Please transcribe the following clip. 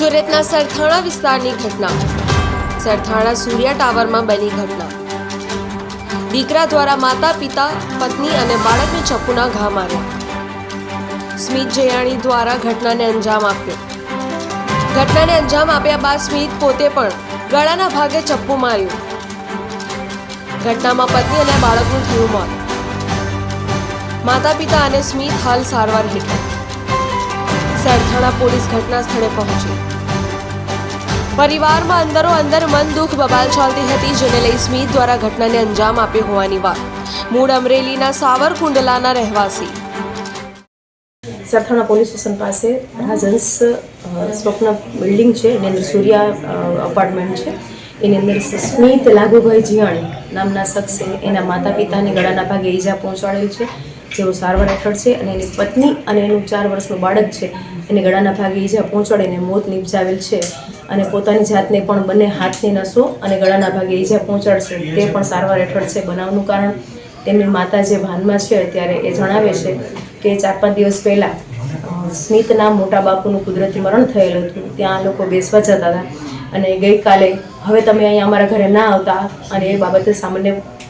સુરતના સરથાણા વિસ્તારની ઘટના. સરથાણા સૂર્યા ટાવરમાં બની ઘટના. દીકરા દ્વારા માતા, પિતા, પત્ની અને બાળકને ચપ્પુના ઘા માર્યા. સ્મિત જયાણી દ્વારા ઘટનાને અંજામ આપ્યો. ઘટનાને અંજામ આપ્યા બાદ સ્મિત પોતે પણ ગળાના ભાગે ચપ્પુ માર્યું. ઘટનામાં પત્ની અને બાળકનું થયું મોત. માતા, પિતા અને સ્મિત હાલ સારવાર હેઠળ. સરથાણા પોલીસ ઘટના સ્થળે પહોંચી. પરિવારમાં અંદરો અંદર મન દુઃખ બબાલ ચાલતી હતી, જેને લઈ સ્મિત દ્વારા ઘટનાને અંજામ આપ્યો હોવાની વાત. મૂળ અમરેલીના સાવરકુંડલાના રહેવાસી. સરથાણા પોલીસ સ્ટેશન પાસે રાજહંસ સ્વપ્ન બિલ્ડિંગ છે, એની અંદર સૂર્યા અપાર્ટમેન્ટ છે. એની અંદર સ્મિત લાગુભાઈ જીયાણી નામના શખ્સે એના માતા પિતાને ગળાના ભાગે ઈજા પહોંચાડેલ છે. જેઓ સારવાર હેઠળ છે અને એની પત્ની અને એનું ચાર વર્ષનું બાળક છે. એને ગળાના ભાગે ઈજા પહોંચાડીને મોત નિપજાવેલ છે અને પોતાની જાતને પણ બંને હાથની નસો અને ગળાના ભાગે ઈજા પહોંચાડશે. તે પણ સારવાર હેઠળ છે. બનાવનું કારણ તેમની માતા જે ભાનમાં છે ત્યારે એ જણાવે છે કે ચાર પાંચ દિવસ પહેલાં સ્મિતના મોટા બાપુનું કુદરતી મરણ થયેલું હતું. ત્યાં લોકો બેસવા જતા હતા અને ગઈકાલે, હવે તમે અહીંયા અમારા ઘરે ના આવતા અને એ બાબતે સામાન્ય